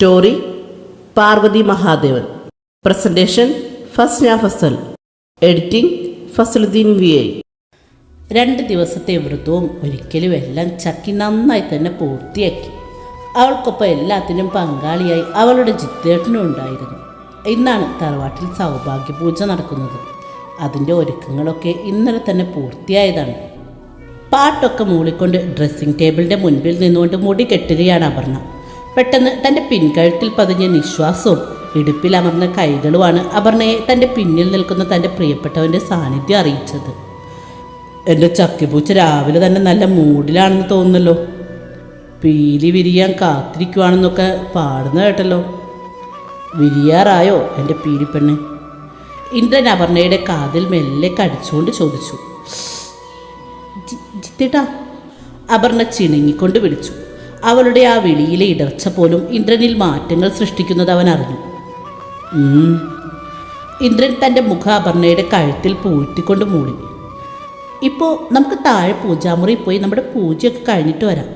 Story Parvathy Mahadevan. Presentation Fasna Fasal. Editing Fasaluddeen V I. രണ്ട് ദിവസത്തെ വ്രതവും ഒരിക്കലും എല്ലാം ചക്കി നന്നായി തന്നെ പൂർത്തിയാക്കി. അവൾക്കൊപ്പം എല്ലാത്തിനും പങ്കാളിയായി അവളുടെ ജിത്തേട്ടനും ഉണ്ടായിരുന്നു. ഇന്നാണ് തറവാട്ടിൽ സൗഭാഗ്യപൂജ നടക്കുന്നത്. അതിന്റെ ഒരുക്കങ്ങളൊക്കെ ഇന്നലെ തന്നെ പൂർത്തിയായതാണ്. പാട്ടൊക്കെ മൂളിക്കൊണ്ട് ഡ്രസ്സിംഗ് ടേബിളിന്റെ മുൻപിൽ നിന്നുകൊണ്ട് മുടി കെട്ടുകയാണ് അപർണ. പെട്ടെന്ന് തന്റെ പിൻകഴുത്തിൽ പതിഞ്ഞ നിശ്വാസവും ഇടുപ്പിൽ അമർന്ന കൈകളുമാണ് അപർണയെ തന്റെ പിന്നിൽ നിൽക്കുന്ന തന്റെ പ്രിയപ്പെട്ടവന്റെ സാന്നിധ്യം അറിയിച്ചത്. എന്റെ ചക്കിപ്പൂച്ച രാവിലെ തന്നെ നല്ല മൂഡിലാണെന്ന് തോന്നുന്നല്ലോ. പീലി വിരിയാൻ കാത്തിരിക്കുവാണെന്നൊക്കെ പാടുന്ന കേട്ടല്ലോ. വിരിയാറായോ എന്റെ പീലിപ്പെണ്ണ്? ഇന്ദ്രൻ അപർണയുടെ കാതിൽ മെല്ലെ കടിച്ചുകൊണ്ട് ചോദിച്ചു. "ജി- ജിത്തേട്ടാ? അപർണ ചിണുങ്ങിക്കൊണ്ട് വിളിച്ചു. അവളുടെ ആ വിളിയിലെ ഇടർച്ച പോലും ഇന്ദ്രനിൽ മാറ്റങ്ങൾ സൃഷ്ടിക്കുന്നത് അവൻ അറിഞ്ഞു. ഇന്ദ്രൻ തന്റെ മുഖാഭരണയുടെ കഴുത്തിൽ പൂഴ്ത്തിക്കൊണ്ട് മൂടി. ഇപ്പോൾ നമുക്ക് താഴെ പൂജാമുറി പോയി നമ്മുടെ പൂജയൊക്കെ കഴിഞ്ഞിട്ട് വരാം.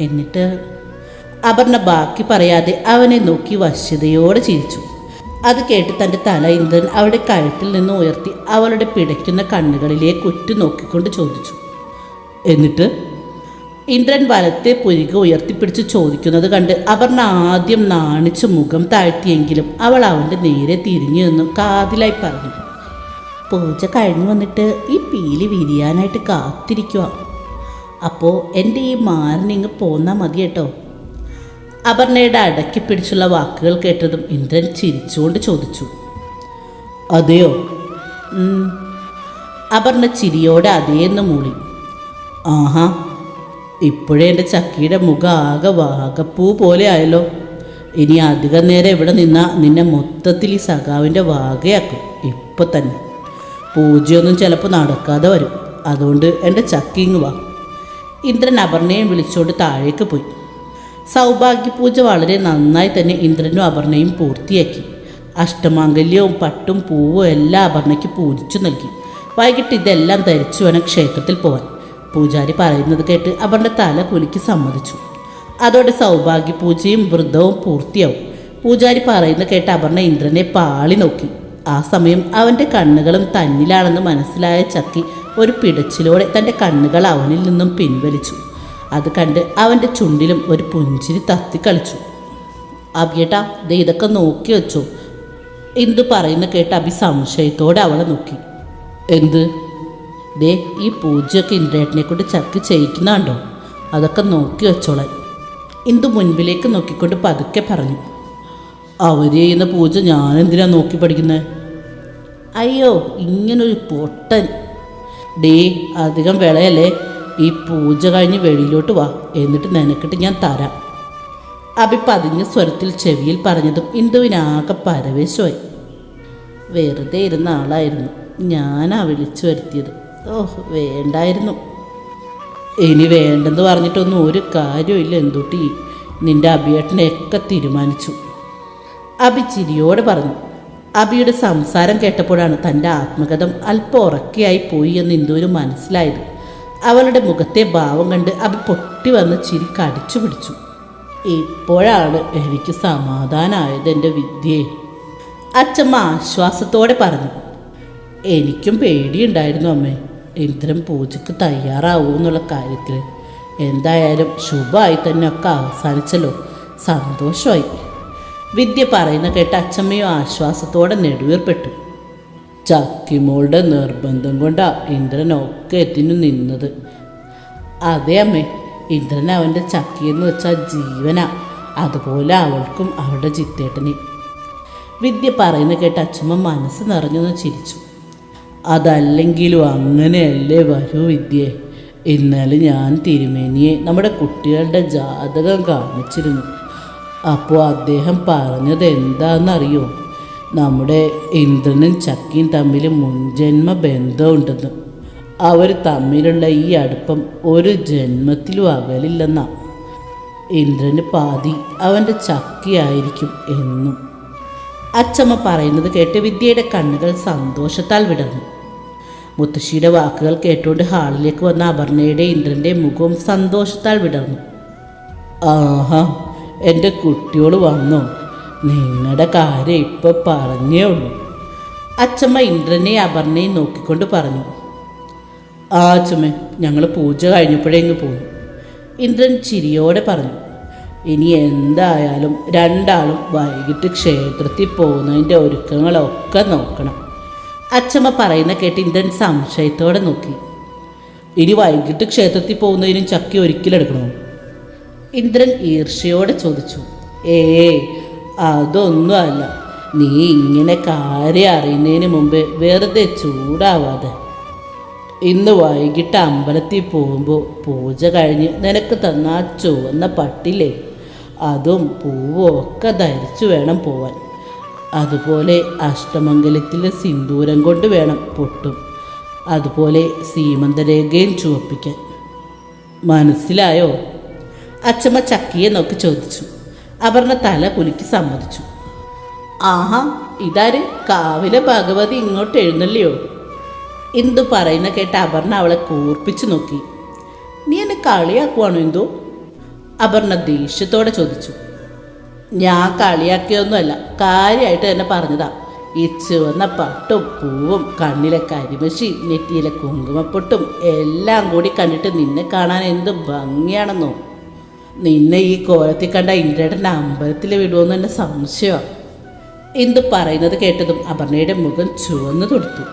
എന്നിട്ട് അപർണ ബാക്കി പറയാതെ അവനെ നോക്കി വശ്യതയോടെ ചിരിച്ചു. അത് കേട്ട് തന്റെ തല ഇന്ദ്രൻ അവളുടെ കഴുത്തിൽ നിന്ന് ഉയർത്തി അവളുടെ പിടയ്ക്കുന്ന കണ്ണുകളിലേക്ക് ഉറ്റു നോക്കിക്കൊണ്ട് ചോദിച്ചു. എന്നിട്ട്? ഇന്ദ്രൻ വലത്തെ പുരിക ഉയർത്തിപ്പിടിച്ച് ചോദിക്കുന്നത് കണ്ട് അപർണ ആദ്യം നാണിച്ച് മുഖം താഴ്ത്തിയെങ്കിലും അവൾ അവന്റെ നേരെ തിരിഞ്ഞു നിന്നും കാതിലായി പറഞ്ഞു പൂജ കഴിഞ്ഞു വന്നിട്ട് ഈ പീലി വിരിയാനായിട്ട് കാത്തിരിക്കുക അപ്പോൾ എന്റെ ഈ മാറിനിങ്ങ് പോന്നാൽ മതി കേട്ടോ. അപർണയുടെ അടക്കി പിടിച്ചുള്ള വാക്കുകൾ കേട്ടതും ഇന്ദ്രൻ ചിരിച്ചുകൊണ്ട് ചോദിച്ചു അതെയോ. അപർണ ചിരിയോടെ അതേന്ന് മൂളി ആഹാ ഇപ്പോഴേ എന്റെ ചക്കിയുടെ മുഖം ആകെ വാകപ്പൂ പോലെ ആയല്ലോ. ഇനി അധികം നേരം ഇവിടെ നിന്നാൽ നിന്നെ മൊത്തത്തിൽ ഈ സഖാവിന്റെ വാകയാക്കും ഇപ്പം തന്നെ. പൂജയൊന്നും ചിലപ്പോൾ നടക്കാതെ വരും. അതുകൊണ്ട് എന്റെ ചക്കിങ് വാ. ഇന്ദ്രൻ അപർണയും വിളിച്ചുകൊണ്ട് താഴേക്ക് പോയി. സൗഭാഗ്യ പൂജ വളരെ നന്നായി തന്നെ ഇന്ദ്രനും അപർണയും പൂർത്തിയാക്കി. അഷ്ടമാംഗല്യവും പട്ടും പൂവും എല്ലാം അപർണയ്ക്ക് പൂജിച്ചു നൽകി. വൈകിട്ട് ഇതെല്ലാം ധരിച്ചു വേണം ക്ഷേത്രത്തിൽ പോവാൻ. പൂജാരി പറയുന്നത് കേട്ട് അവളുടെ തല കുലുക്കി സമ്മതിച്ചു. അതോടെ സൗഭാഗ്യ പൂജയും വൃദ്ധവും പൂർത്തിയാവും. പൂജാരി പറയുന്നത് കേട്ട് അപർണ ഇന്ദ്രനെ പാളി നോക്കി. ആ സമയം അവന്റെ കണ്ണുകളും തന്നിലാണെന്ന് മനസ്സിലായ ചക്കി ഒരു പിടച്ചിലോടെ തന്റെ കണ്ണുകൾ അവനിൽ നിന്നും പിൻവലിച്ചു. അത് കണ്ട് അവന്റെ ചുണ്ടിലും ഒരു പുഞ്ചിരി തത്തിക്കളിച്ചു അബിയേട്ടാ ദേ ഇതൊക്കെ നോക്കി വെച്ചു. എന്തു പറയുന്ന കേട്ട് അബി സംശയത്തോടെ അവളെ നോക്കി. എന്ത്? ദേ ഈ പൂജയൊക്കെ ഇന്ദ്രേട്ടനെ കൊണ്ട് ചക്കി ചെയ്യിക്കുന്നുണ്ടോ? അതൊക്കെ നോക്കി വെച്ചോളെ ഇന്ദു മുൻപിലേക്ക് നോക്കിക്കൊണ്ട് പതുക്കെ പറഞ്ഞു. അവർ ചെയ്യുന്ന പൂജ ഞാനെന്തിനാ നോക്കി പഠിക്കുന്നത് അയ്യോ ഇങ്ങനൊരു പൊട്ടൻ. ഡേ അധികം വിളയല്ലേ ഈ പൂജ കഴിഞ്ഞ് വെളിയിലോട്ട് വാ എന്നിട്ട് നിനക്കിട്ട് ഞാൻ തരാം. അഭി പതിഞ്ഞ സ്വരത്തിൽ ചെവിയിൽ പറഞ്ഞതും ഇന്ദുവിനാകെ പരവേശമായി. വെറുതെ ഇരുന്ന ആളായിരുന്നു. ഞാനാ വിളിച്ചു വരുത്തിയത്. ഓഹ് വേണ്ടായിരുന്നു. ഇനി വേണ്ടെന്ന് പറഞ്ഞിട്ടൊന്നും ഒരു കാര്യമില്ല എന്തുട്ടി. നിന്റെ അഭിയേട്ടനെയൊക്കെ തീരുമാനിച്ചു. അബി ചിരിയോടെ പറഞ്ഞു. അബിയുടെ സംസാരം കേട്ടപ്പോഴാണ് തന്റെ ആത്മകഥം അല്പം ഉറക്കെയായി പോയി എന്ന് ഇന്ദുവിന് മനസ്സിലായത്. അവളുടെ മുഖത്തെ ഭാവം കണ്ട് അബി പൊട്ടി വന്ന് ചിരി കടിച്ചു പിടിച്ചു. ഇപ്പോഴാണ് എനിക്ക് സമാധാനമായത് എന്റെ വിദ്യയെ അച്ചമ്മ ആശ്വാസത്തോടെ പറഞ്ഞു. എനിക്കും പേടിയുണ്ടായിരുന്നു അമ്മേ. ഇന്ദ്രൻ പൂജയ്ക്ക് തയ്യാറാവൂ എന്നുള്ള കാര്യത്തിൽ എന്തായാലും ശുഭമായി തന്നെ ഒക്കെ അവസാനിച്ചല്ലോ. സന്തോഷമായി. വിദ്യ പറയുന്ന കേട്ട് അച്ഛമ്മയും ആശ്വാസത്തോടെ നെടുവീർപ്പെട്ടു. ചക്കിമോളുടെ നിർബന്ധം കൊണ്ടാ ഇന്ദ്രനൊക്കെ എത്തിനു നിന്നത്. അതെ അമ്മേ ഇന്ദ്രൻ അവന്റെ ചക്കിയെന്ന് വെച്ചാൽ ജീവനാ. അതുപോലെ അവൾക്കും അവളുടെ ചിത്തേട്ടനെ. വിദ്യ പറയുന്ന കേട്ട് അച്ഛമ്മ മനസ്സ് നിറഞ്ഞൊന്ന് ചിരിച്ചു. അതല്ലെങ്കിലും അങ്ങനെയല്ലേ വരൂ വിദ്യേ. ഇന്നലെ ഞാൻ തിരുമേനിയെ നമ്മുടെ കുട്ടികളുടെ ജാതകം കാണിച്ചിരുന്നു. അപ്പോൾ അദ്ദേഹം പറഞ്ഞത് എന്താണെന്നറിയോ? നമ്മുടെ ഇന്ദ്രനും ചക്കിയും തമ്മിൽ മുൻജന്മ ബന്ധമുണ്ടെന്ന്. അവർ തമ്മിലുള്ള ഈ അടുപ്പം ഒരു ജന്മത്തിലും അകലില്ലെന്നാ. ഇന്ദ്രന് പാതി അവന്റെ ചക്കിയായിരിക്കും എന്നും. അച്ചമ്മ പറയുന്നത് കേട്ട് വിദ്യയുടെ കണ്ണുകൾ സന്തോഷത്താൽ വിടർന്നു. മുത്തശ്ശിയുടെ വാക്കുകൾ കേട്ടുകൊണ്ട് ഹാളിലേക്ക് വന്ന അപർണയുടെ ഇന്ദ്രന്റെ മുഖവും സന്തോഷത്താൽ വിടർന്നു. ആഹാ എന്റെ കുട്ടിയോട് വന്നു. നിങ്ങളുടെ കാര്യം ഇപ്പം പറഞ്ഞേ ഉള്ളൂ. അച്ചമ്മ ഇന്ദ്രനെ അപർണയും നോക്കിക്കൊണ്ട് പറഞ്ഞു. ആ അച്ചമ്മ ഞങ്ങൾ പൂജ കഴിഞ്ഞപ്പോഴേ ഇങ്ങ് പോന്നു. ഇന്ദ്രൻ ചിരിയോടെ പറഞ്ഞു. ഇനി എന്തായാലും രണ്ടാളും വൈകിട്ട് ക്ഷേത്രത്തിൽ പോകുന്നതിന്റെ ഒരുക്കങ്ങളൊക്കെ നോക്കണം. അച്ചമ്മ പറയുന്ന കേട്ട് ഇന്ദ്രൻ സംശയത്തോടെ നോക്കി. ഇനി വൈകിട്ട് ക്ഷേത്രത്തിൽ പോകുന്നതിനും ചക്കി ഒരിക്കലെടുക്കണോ ഇന്ദ്രൻ ഈർഷ്യയോടെ ചോദിച്ചു. ഏ അതൊന്നും അല്ല. നീ ഇങ്ങനെ കാര്യം അറിയുന്നതിന് മുമ്പ് വെറുതെ ചൂടാവാതെ. ഇന്ന് വൈകിട്ട് അമ്പലത്തിൽ പോകുമ്പോൾ പൂജ കഴിഞ്ഞ് നിനക്ക് തന്ന ആ ചുവന്ന പട്ടില്ലേ? അതും പൂവും ഒക്കെ ധരിച്ചു വേണം പോവാൻ. അതുപോലെ അഷ്ടമംഗലത്തിലെ സിന്ദൂരം കൊണ്ട് വേണം പൊട്ടും. അതുപോലെ സീമന്തരേഖയിൽ ചുവപ്പിക്കാൻ. മനസ്സിലായോ? അച്ചമ്മ ചക്കിയെ നോക്കി ചോദിച്ചു. അപർണ തല കുലുക്കി സമ്മതിച്ചു. ആഹാ ഇതാര്? കാവിലെ ഭഗവതി ഇങ്ങോട്ട് എഴുന്നള്ളിയോ? എന്തു പറയുന്ന കേട്ട അപർണ അവളെ കൂർപ്പിച്ചു നോക്കി. നീ എന്നെ കളിയാക്കുവാണോ എന്തോ അപർണ ദേഷ്യത്തോടെ ചോദിച്ചു. ഞാൻ കളിയാക്കിയൊന്നുമല്ല കാര്യമായിട്ട് തന്നെ പറഞ്ഞതാ. ഈ ചുവന്ന പട്ടും പൂവും കണ്ണിലെ കരിമശി നെറ്റിയിലെ കുങ്കുമപ്പൊട്ടും എല്ലാം കൂടി കണ്ടിട്ട് നിന്നെ കാണാൻ എന്ത് ഭംഗിയാണെന്നോ. നിന്നെ ഈ കോലത്തിൽ കണ്ട ഇന്ദ്രേട്ടന്റെ അമ്പലത്തിൽ വിടുമെന്ന് എന്റെ സംശയമാണ് എന്ത് പറയുന്നത് കേട്ടതും അപർണയുടെ മുഖം ചുവന്നു തൊടുത്തു.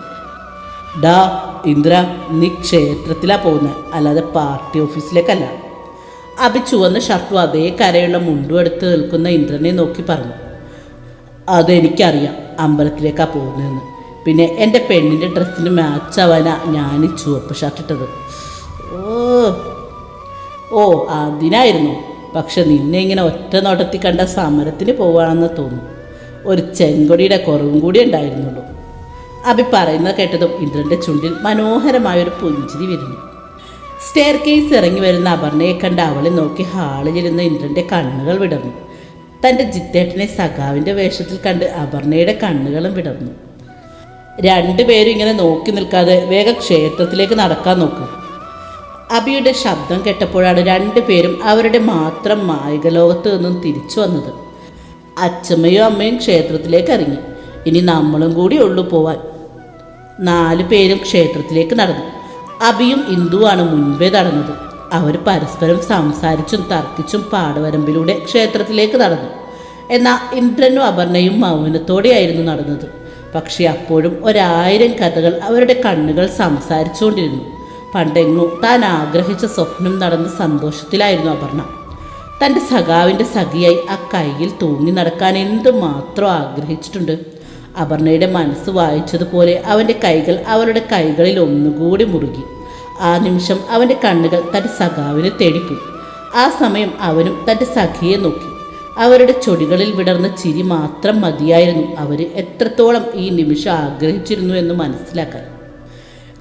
ഡാ ഇന്ദ്ര നീ ക്ഷേത്രത്തിലാണ് പോകുന്നത് അല്ലാതെ പാർട്ടി ഓഫീസിലേക്കല്ല. അഭി ചുവന്ന ഷർട്ടും അതേ കരയുള്ള മുണ്ടും എടുത്ത് നിൽക്കുന്ന ഇന്ദ്രനെ നോക്കി പറഞ്ഞു. അതെനിക്കറിയാം അമ്പലത്തിലേക്കാ പോകുന്നതെന്ന്. പിന്നെ എന്റെ പെണ്ണിന്റെ ഡ്രസ്സിന് മാച്ച് ആവാനാ ഞാൻ ഈ ചുവപ്പ് ഷർട്ടിട്ടത് ഓ ഓ അതിനായിരുന്നു. പക്ഷെ നിന്നെ ഇങ്ങനെ ഒറ്റ നോട്ടത്തിൽ കണ്ട സമരത്തിന് പോവാണെന്ന് തോന്നുന്നു ഒരു ചെങ്കൊടിയുടെ കുറവും കൂടി ഉണ്ടായിരുന്നുള്ളൂ. അഭി പറയുന്നത് കേട്ടതും ഇന്ദ്രന്റെ ചുണ്ടിൽ മനോഹരമായൊരു പുഞ്ചിരി വിരിഞ്ഞു. സ്റ്റെയർ കേസ് ഇറങ്ങി വരുന്ന അപർണയെ കണ്ട് അവളെ നോക്കി ഹാളിലിരുന്ന ഇന്ദ്രന്റെ കണ്ണുകൾ വിടർന്നു. തന്റെ ജിത്തേട്ടനെ സഖാവിന്റെ വേഷത്തിൽ കണ്ട് അപർണയുടെ കണ്ണുകളും വിടർന്നു. രണ്ടുപേരും ഇങ്ങനെ നോക്കി നിൽക്കാതെ വേഗം ക്ഷേത്രത്തിലേക്ക് നടക്കാൻ നോക്കും. അബിയുടെ ശബ്ദം കേട്ടപ്പോഴാണ് രണ്ടുപേരും അവരുടെ മാത്രം മായിക ലോകത്ത് നിന്നും തിരിച്ചു വന്നത്. അച്ഛമ്മയും അമ്മയും ക്ഷേത്രത്തിലേക്ക് ഇറങ്ങി. ഇനി നമ്മളും കൂടി ഉള്ളു പോവാൻ. നാലു പേരും ക്ഷേത്രത്തിലേക്ക് നടന്നു. അബിയും ഇന്ദുവാണ് മുൻപേ നടന്നത്. അവർ പരസ്പരം സംസാരിച്ചും തർക്കിച്ചും പാടവരമ്പിലൂടെ ക്ഷേത്രത്തിലേക്ക് നടന്നു. എന്നാൽ ഇന്ദ്രനും അപർണയും മൗനത്തോടെയായിരുന്നു നടന്നത്. പക്ഷേ അപ്പോഴും ഒരായിരം കഥകൾ അവരുടെ കണ്ണുകൾ സംസാരിച്ചുകൊണ്ടിരുന്നു. പണ്ടെങ്ങോ താൻ ആഗ്രഹിച്ച സ്വപ്നം നടന്ന സന്തോഷത്തിലായിരുന്നു അപർണ. തന്റെ സഖാവിന്റെ സഖിയായി ആ കയ്യിൽ തൂങ്ങി നടക്കാൻ എന്തുമാത്രം ആഗ്രഹിച്ചിട്ടുണ്ട്? അപർണയുടെ മനസ്സ് വായിച്ചതുപോലെ അവന്റെ കൈകൾ അവളുടെ കൈകളിൽ ഒന്നുകൂടി മുറുകി. ആ നിമിഷം അവന്റെ കണ്ണുകൾ തന്റെ സഖാവിനെ തേടിപ്പോയി. ആ സമയം അവനും തന്റെ സഖിയെ നോക്കി. അവരുടെ ചൊടികളിൽ വിടർന്ന ചിരി മാത്രം മതിയായിരുന്നു അവർ എത്രത്തോളം ഈ നിമിഷം ആഗ്രഹിച്ചിരുന്നു എന്ന് മനസ്സിലാക്കാൻ.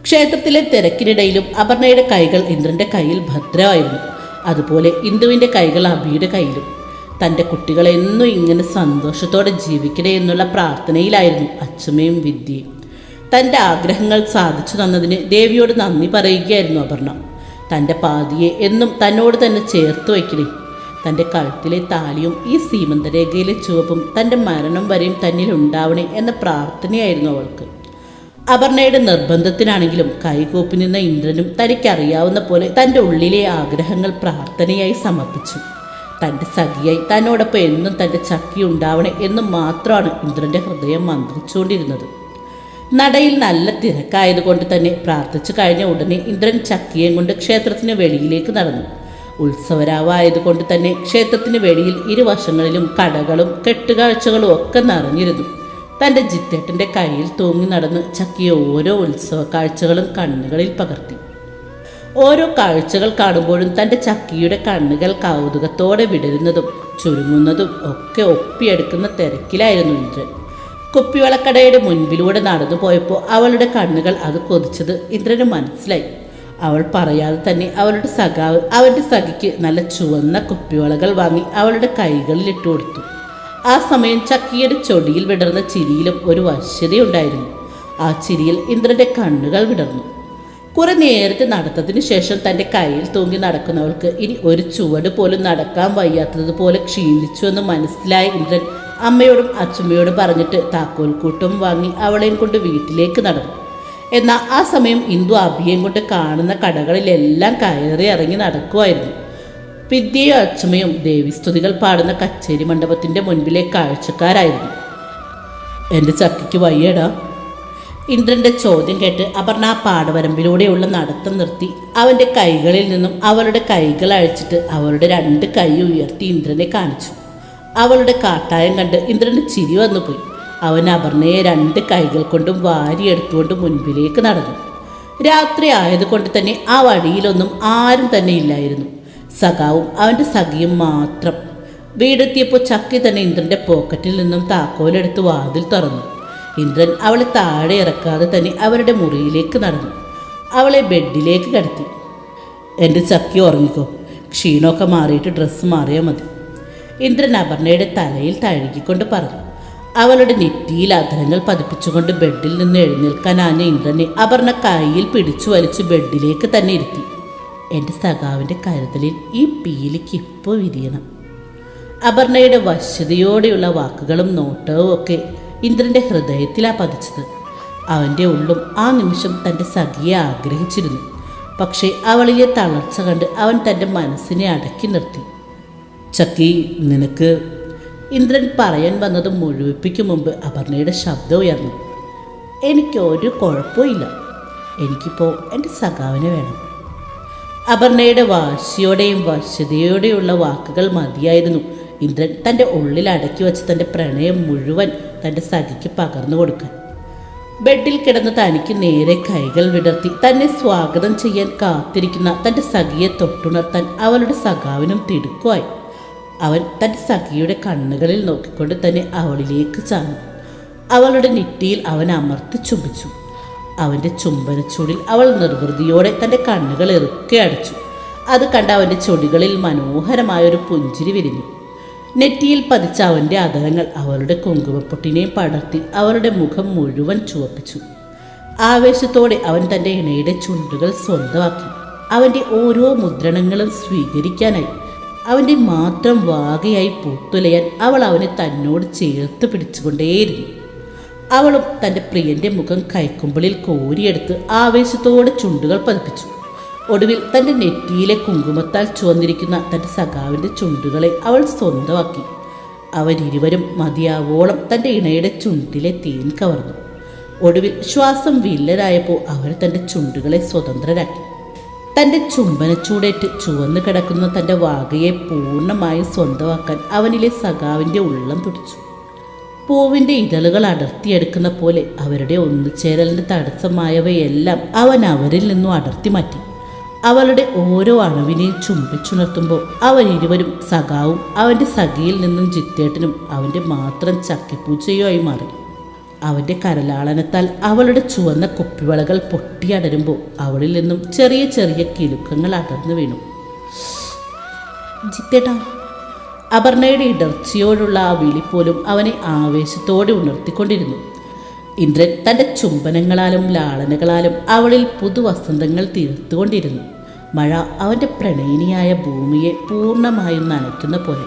ക്ഷേത്രത്തിലെ തിരക്കിനിടയിലും അപർണയുടെ കൈകൾ ഇന്ദ്രന്റെ കയ്യിൽ ഭദ്രമായിരുന്നു. അതുപോലെ ഇന്ദുവിന്റെ കൈകൾ അബിയുടെ കയ്യിലും. തന്റെ കുട്ടികൾ എന്നും ഇങ്ങനെ സന്തോഷത്തോടെ ജീവിക്കണേ എന്നുള്ള പ്രാർത്ഥനയിലായിരുന്നു അച്ഛമ്മയും വിദ്യയും. തന്റെ ആഗ്രഹങ്ങൾ സാധിച്ചു തന്നതിന് ദേവിയോട് നന്ദി പറയുകയായിരുന്നു അപർണ. തന്റെ പാതിയെ എന്നും തന്നോട് തന്നെ ചേർത്ത് വയ്ക്കണേ. തന്റെ കഴുത്തിലെ താലിയും ഈ സീമന്തരേഖയിലെ ചുവപ്പും തന്റെ മരണം വരെയും തന്നിൽ ഉണ്ടാവണേ എന്ന പ്രാർത്ഥനയായിരുന്നു അവൾക്ക്. അപർണയുടെ നിർബന്ധത്തിനാണെങ്കിലും കൈകോപ്പി നിന്ന ഇന്ദ്രനും തനിക്കറിയാവുന്ന പോലെ തന്റെ ഉള്ളിലെ ആഗ്രഹങ്ങൾ പ്രാർത്ഥനയായി സമർപ്പിച്ചു. തന്റെ സഖിയായി തന്നോടൊപ്പം എന്നും തന്റെ ചക്കി ഉണ്ടാവണേ എന്ന് മാത്രമാണ് ഇന്ദ്രന്റെ ഹൃദയം മന്ത്രിച്ചുകൊണ്ടിരുന്നത്. നടയിൽ നല്ല തിരക്കായതുകൊണ്ട് തന്നെ പ്രാർത്ഥിച്ചു കഴിഞ്ഞ ഉടനെ ഇന്ദ്രൻ ചക്കിയെയും കൊണ്ട് ക്ഷേത്രത്തിന് വെളിയിലേക്ക് നടന്നു. ഉത്സവരാവായതുകൊണ്ട് തന്നെ ക്ഷേത്രത്തിന് വെളിയിൽ ഇരുവശങ്ങളിലും കടകളും കെട്ടുകാഴ്ചകളും ഒക്കെ നിറഞ്ഞിരുന്നു. തന്റെ ജിത്തേട്ടന്റെ കയ്യിൽ തൂങ്ങി നടന്ന് ചക്കിയ ഓരോ ഉത്സവ കാഴ്ചകളും കണ്ണുകളിൽ പകർത്തി. ഓരോ കാഴ്ചകൾ കാണുമ്പോഴും തന്റെ ചക്കിയുടെ കണ്ണുകൾ കൗതുകത്തോടെ വിടരുന്നതും ചുരുങ്ങുന്നതും ഒക്കെ ഒപ്പിയെടുക്കുന്ന തിരക്കിലായിരുന്നു ഇന്ദ്രൻ. കുപ്പിവളക്കടയുടെ മുൻപിലൂടെ നടന്നു പോയപ്പോൾ അവളുടെ കണ്ണുകൾ അത് കൊതിച്ചത് ഇന്ദ്രന് മനസ്സിലായി. അവൾ പറയാതെ തന്നെ അവളുടെ സഖാവ് അവന്റെ സഖിക്ക് നല്ല ചുവന്ന കുപ്പിവളകൾ വാങ്ങി അവളുടെ കൈകളിൽ ഇട്ടു കൊടുത്തു. ആ സമയം ചക്കിയുടെ ചൊടിയിൽ വിടർന്ന ചിരിയിലും ഒരു വശ്യതയുണ്ടായിരുന്നു. ആ ചിരിയിൽ ഇന്ദ്രന്റെ കണ്ണുകൾ വിടർന്നു. കുറെ നേരത്തെ നടത്തതിന് ശേഷം തന്റെ കയ്യിൽ തൂങ്ങി നടക്കുന്നവൾക്ക് ഇനി ഒരു ചുവട് പോലും നടക്കാൻ വയ്യാത്തതുപോലെ ക്ഷീണിച്ചു എന്ന് മനസ്സിലായ ഇന്ദ്രൻ അമ്മയോടും അച്ഛമ്മയോടും പറഞ്ഞിട്ട് താക്കോൽക്കൂട്ടും വാങ്ങി അവളെയും കൊണ്ട് വീട്ടിലേക്ക് നടന്നു. എന്നാൽ ആ സമയം ഇന്ദു അഭിയും കൊണ്ട് കാണുന്ന കടകളിലെല്ലാം കയറി ഇറങ്ങി നടക്കുമായിരുന്നു വിദ്യയും അച്ഛമ്മയും ദേവിസ്തുതികൾ പാടുന്ന കച്ചേരി മണ്ഡപത്തിന്റെ മുൻപിലെ കാഴ്ചക്കാരായിരുന്നു. എന്റെ ചക്കിക്ക് വയ്യടാ. ഇന്ദ്രന്റെ ചോദ്യം കേട്ട് അപർണ ആ പാടവരമ്പിലൂടെയുള്ള നടത്തം നിർത്തി. അവന്റെ കൈകളിൽ നിന്നും അവളുടെ കൈകൾ അഴിച്ചിട്ട് അവളുടെ രണ്ട് കൈ ഉയർത്തി ഇന്ദ്രനെ കാണിച്ചു. അവളുടെ കാട്ടായം കണ്ട് ഇന്ദ്രന് ചിരി വന്നുപോയി. അവൻ അപർണയെ രണ്ട് കൈകൾ കൊണ്ടും വാരിയെടുത്തുകൊണ്ട് മുൻപിലേക്ക് നടന്നു. രാത്രി ആയതുകൊണ്ട് തന്നെ ആ വഴിയിലൊന്നും ആരും തന്നെ ഇല്ലായിരുന്നു. സഖാവും അവന്റെ സഖിയും മാത്രം. വീടെത്തിയപ്പോൾ ചക്കി തന്നെ ഇന്ദ്രന്റെ പോക്കറ്റിൽ നിന്നും താക്കോലെടുത്ത് വാതിൽ തുറന്നു. ഇന്ദ്രൻ അവളെ താഴെ ഇറക്കാതെ തന്നെ അവരുടെ മുറിയിലേക്ക് നടന്നു. അവളെ ബെഡിലേക്ക് കിടത്തി. എന്റെ ചക്കി ഉറങ്ങിക്കോ. ക്ഷീണമൊക്കെ മാറിയിട്ട് ഡ്രസ്സ് മാറിയാൽ മതി. ഇന്ദ്രൻ അപർണയുടെ തലയിൽ തഴുകിക്കൊണ്ട് പറഞ്ഞു. അവളുടെ നെറ്റിയിൽ അധരങ്ങൾ പതിപ്പിച്ചുകൊണ്ട് ബെഡിൽ നിന്ന് എഴുന്നേൽക്കാനാഞ്ഞ ഇന്ദ്രനെ അപർണ കൈയിൽ പിടിച്ചു വലിച്ച് ബെഡിലേക്ക് തന്നെ ഇരുത്തി. എന്റെ സഖാവിന്റെ കരുതലിൽ ഈ പീലിക്ക് ഇപ്പോൾ വിരിയണം. അപർണയുടെ വശ്യതയോടെയുള്ള വാക്കുകളും നോട്ടവും ഒക്കെ ഇന്ദ്രന്റെ ഹൃദയത്തിലാ പതിച്ചത്. അവന്റെ ഉള്ളും ആ നിമിഷം തന്റെ സഖിയെ ആഗ്രഹിച്ചിരുന്നു. പക്ഷേ അവളിലെ തളർച്ച കണ്ട് അവൻ തന്റെ മനസ്സിനെ അടക്കി നിർത്തി. ചക്കി നിനക്ക് ഇന്ദ്രൻ പറയാൻ വന്നത് മുഴുവിപ്പിക്കും മുമ്പ് അപർണയുടെ ശബ്ദം ഉയർന്നു. എനിക്കൊരു കുഴപ്പമില്ല എനിക്കിപ്പോൾ എന്റെ സഖാവിനെ വേണം. അപർണയുടെ വാശിയോടെയും വശ്യതയോടെയുള്ള വാക്കുകൾ മതിയായിരുന്നു. ഇന്ദ്രൻ തന്റെ ഉള്ളിൽ അടക്കി വെച്ച് തന്റെ പ്രണയം മുഴുവൻ തന്റെ സഖിക്ക് പകർന്നു കൊടുക്കാൻ. ബെഡിൽ കിടന്ന് തനിക്ക് നേരെ കൈകൾ വിടർത്തി തന്നെ സ്വാഗതം ചെയ്യാൻ കാത്തിരിക്കുന്ന തന്റെ സഖിയെ തൊട്ടുണർത്താൻ അവളുടെ സഖാവിനും തിടുക്കുമായി. അവൻ തന്റെ സഖിയുടെ കണ്ണുകളിൽ നോക്കിക്കൊണ്ട് തന്നെ അവളിലേക്ക് ചാഞ്ഞു. അവളുടെ നെറ്റിയിൽ അവൻ അമർത്തി ചുംബിച്ചു. അവന്റെ ചുംബനച്ചൂടിൽ അവൾ നിർവൃതിയോടെ തന്റെ കണ്ണുകൾ ഇറുക്കെ അടച്ചു. അത് കണ്ട അവന്റെ ചൊടികളിൽ മനോഹരമായൊരു പുഞ്ചിരി വിരിഞ്ഞു. നെറ്റിയിൽ പതിച്ച അവന്റെ അതരങ്ങൾ അവളുടെ കുങ്കുമപ്പൊട്ടിനെ പടർത്തി അവളുടെ മുഖം മുഴുവൻ ചുവപ്പിച്ചു. ആവേശത്തോടെ അവൻ തന്റെ ഇണയുടെ ചുണ്ടുകൾ സ്വന്തമാക്കി. അവന്റെ ഓരോ മുദ്രണങ്ങളും സ്വീകരിക്കാനായി അവന്റെ മാത്രം വാകയായി പൂത്തുലയാൻ അവൾ അവനെ തന്നോട് ചേർത്ത് പിടിച്ചുകൊണ്ടേയിരുന്നു. അവളും തന്റെ പ്രിയന്റെ മുഖം കൈക്കുമ്പിളിൽ കോരിയെടുത്ത് ആവേശത്തോടെ ചുണ്ടുകൾ പതിപ്പിച്ചു. ഒടുവിൽ തന്റെ നെറ്റിയിലെ കുങ്കുമത്താൽ ചുവന്നിരിക്കുന്ന തന്റെ സഖാവിന്റെ ചുണ്ടുകളെ അവൾ സ്വന്തമാക്കി. അവരിരുവരും മതിയാവോളം തന്റെ ഇണയുടെ ചുണ്ടിലെ തേൻ കവർന്നു. ഒടുവിൽ ശ്വാസം വില്ലരായപ്പോൾ അവൾ തന്റെ ചുണ്ടുകളെ സ്വതന്ത്രരാക്കി തന്റെ ചുംബനച്ചൂടേറ്റ് ചുവന്നു കിടക്കുന്ന തന്റെ വാകയെ പൂർണമായും സ്വന്തമാക്കാൻ അവനിലെ സഖാവിന്റെ ഉള്ളം തുടിച്ചു. പൂവിന്റെ ഇതളുകൾ അടർത്തിയെടുക്കുന്ന പോലെ അവരുടെ ഒന്നുചേരലിന് തടസ്സമായവയെല്ലാം അവൻ അവരിൽ നിന്നും അടർത്തി മാറ്റി അവളുടെ ഓരോ അണുവിനെയും ചുംബിച്ചുണർത്തുമ്പോൾ അവരിരുവരും സഖാവും അവന്റെ സഖിയിൽ നിന്നും ജിത്തേട്ടനും അവന്റെ മാത്രം ചക്കിപ്പൂച്ചയുമായി മാറി. അവന്റെ കരലാളനത്താൽ അവളുടെ ചുവന്ന കുപ്പിവളകൾ പൊട്ടിയടരുമ്പോൾ അവളിൽ നിന്നും ചെറിയ ചെറിയ കിലുക്കങ്ങൾ അടർന്നു വീണു. ജിത്തേട്ടാ. അപർണയുടെ ഇടർച്ചയോടുള്ള ആ വിളി പോലും അവനെ ആവേശത്തോടെ ഉണർത്തിക്കൊണ്ടിരുന്നു. ഇന്ദ്രൻ തന്റെ ചുംബനങ്ങളാലും ലാളനകളാലും അവളിൽ പുതുവസന്തങ്ങൾ തീർത്തുകൊണ്ടിരുന്നു. മഴ അവന്റെ പ്രണയിനിയായ ഭൂമിയെ പൂർണമായും നനയ്ക്കുന്ന പോലെ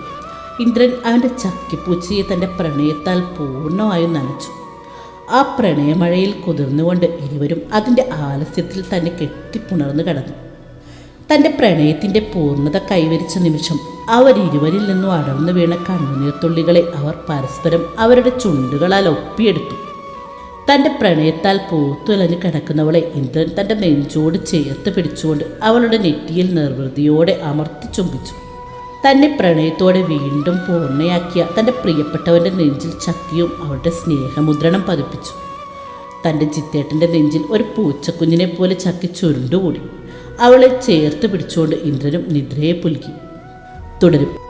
ഇന്ദ്രൻ അവന്റെ ചക്കിപ്പൂച്ചയെ തന്റെ പ്രണയത്താൽ പൂർണമായും നനച്ചു. ആ പ്രണയമഴയിൽ കുതിർന്നുകൊണ്ട് ഇരുവരും അതിന്റെ ആലസ്യത്തിൽ തന്നെ കെട്ടിപ്പുണർന്നു കടന്നു. തന്റെ പ്രണയത്തിന്റെ പൂർണത കൈവരിച്ച നിമിഷം അവരിരുവരിൽ നിന്നും അടർന്നു വീണ കണ്ണുനീർത്തുള്ളികളെ അവർ പരസ്പരം അവരുടെ ചുണ്ടുകളാൽ ഒപ്പിയെടുത്തു. തന്റെ പ്രണയത്താൽ പൂത്തുലഞ്ഞു കിടക്കുന്നവളെ ഇന്ദ്രൻ തന്റെ നെഞ്ചോട് ചേർത്ത് പിടിച്ചുകൊണ്ട് അവളുടെ നെറ്റിയിൽ നിർവൃതിയോടെ അമർത്തി ചുംബിച്ചു. തന്നെ പ്രണയത്തോടെ വീണ്ടും പൂർണയാക്കിയ തന്റെ പ്രിയപ്പെട്ടവന്റെ നെഞ്ചിൽ ചക്കിയും അവളുടെ സ്നേഹമുദ്രണം പതിപ്പിച്ചു. തന്റെ ചിത്തേട്ടന്റെ നെഞ്ചിൽ ഒരു പൂച്ചക്കുഞ്ഞിനെ പോലെ ചക്കി ചുരുണ്ടുകൂടി. അവളെ ചേർത്ത് പിടിച്ചുകൊണ്ട് ഇന്ദ്രനും നിദ്രയെ പുലുക്കി. തുടരും.